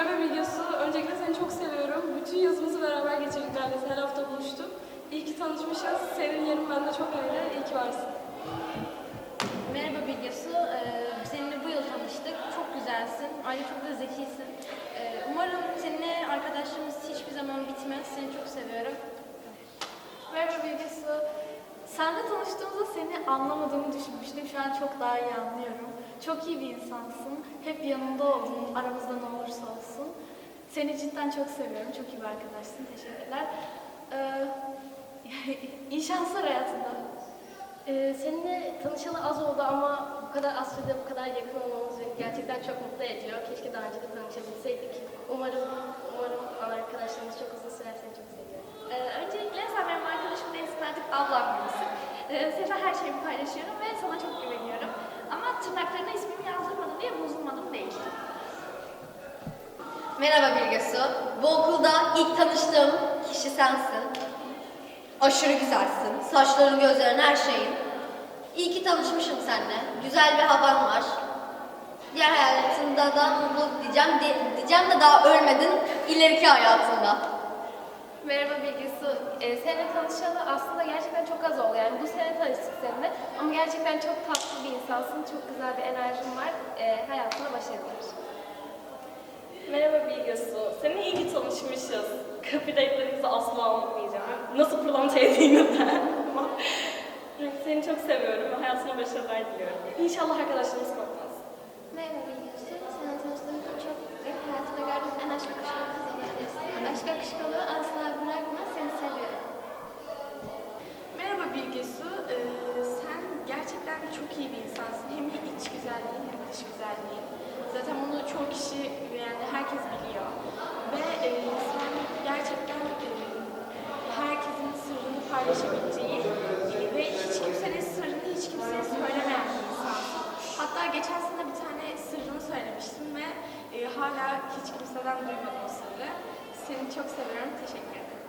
Merhaba Bilgesu. Öncelikle seni çok seviyorum. Bütün yazımızı beraber geçirdik neredeyse. Her hafta buluştuk. İyi ki tanışmışız. Senin yerin bende çok ayrı. İyi ki varsın. Merhaba Bilgesu. Ee, seninle bu yıl tanıştık. Çok güzelsin. Ayrıca çok da zekisin. Ee, umarım seninle arkadaşlığımız hiçbir zaman bitmez. Seni çok seviyorum. Merhaba Bilgesu. Senle tanıştığımızda seni anlamadığımı düşünmüştüm. Şu an çok daha iyi anlıyorum. Çok iyi bir insansın. Hep yanımda oldun, aramızda ne olursa olsun. Seni cidden çok seviyorum. Çok iyi bir arkadaşsın. Teşekkürler. Ee, iyi şanslar hayatında. Ee, seninle tanışalı az oldu ama bu kadar az sürede bu kadar yakın olmamız beni gerçekten çok mutlu ediyor. Keşke daha önce de tanışabilseydik. Umarım, umarım arkadaşlarımız çok uzun sürer. Seni çok seviyorum. Ee, öncelikle sen benim arkadaşım değilsin artık ablam gibisin. Ee, seninle her şeyimi paylaşıyorum ve sana çok güveniyorum. Ama tırnaklarına ismimi yazdırmadım diye bozulmadım değil. Merhaba Bilgesu. Bu okulda ilk tanıştığım kişi sensin. Aşırı güzelsin. Saçların, gözlerin, her şeyin. İyi ki tanışmışım seninle. Güzel bir havan var. Diğer hayatında da mutluluk diyeceğim. De- diyeceğim de daha ölmedin ileriki hayatında. Merhaba Bilgesu. Ee, seninle tanışalı aslında gerçekten çok az oldu. Yani bu sene tanıştık seninle. Ama gerçekten çok tatlı bir insansın. Çok güzel bir enerjin var. Ee, hayatına başarılar. Merhaba Bilgesu. Seninle iyi ki tanışmışız. Kapı date'lerimizi asla unutmayacağım. Nasıl pırlanta. Ama Seni çok seviyorum ve hayatına başarılar diliyorum. İnşallah arkadaşlarımız korkmaz. Merhaba. Seninle tanıştığım için çok mutluyum. Hayatımda gördüğüm en aşk akışkalı kız olabilirsin. Aşk akışkalığı asla bırakma. Seni seviyorum. Merhaba Bilgesu. Ee, sen gerçekten çok iyi bir insansın. Hem iç güzelliğin hem dış güzelliğin. Zaten bunu çoğu kişi yani herkes biliyor. Ve e, sen gerçekten e, herkesin sırrını paylaşabileceği e, ve hiç kimsenin sırrını hiç kimseye söylemeyen bir insansın. Hatta geçen sene bir tane sırrını söylemiştim ve e, hala hiç kimseden duymadım o sırrı. Seni çok seviyorum. Teşekkür ederim.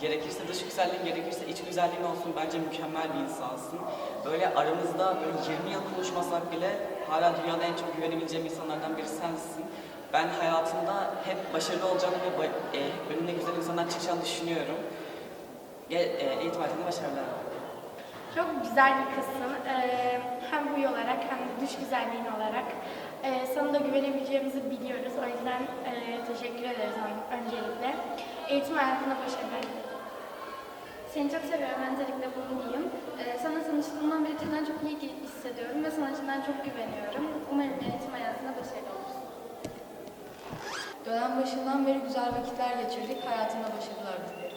Gerekirse dış güzelliğin, gerekirse iç güzelliğin olsun. Bence mükemmel bir insansın. Böyle aramızda böyle 20 yıl konuşmasak bile hala dünyada en çok güvenebileceğim insanlardan biri sensin. Ben hayatımda hep başarılı olacağını ve e, önüne güzel insanlar çıkacağını düşünüyorum. E, eğitim hayatında başarılar. Çok güzel bir kızsın. Ee, hem huy olarak hem de dış güzelliğin olarak. Ee, sana da güvenebileceğimizi biliyoruz. O yüzden e, teşekkür ederiz ön- öncelikle. Eğitim hayatında başarılar dilerim. Seni çok seviyorum. Öncelikle bunu diyeyim. Ee, sana tanıştığımdan beri cidden çok iyi hissediyorum ve sana cidden çok güveniyorum. Umarım eğitim hayatında başarılı olursun. Dönem başından beri güzel vakitler geçirdik. Hayatında başarılar diliyorum.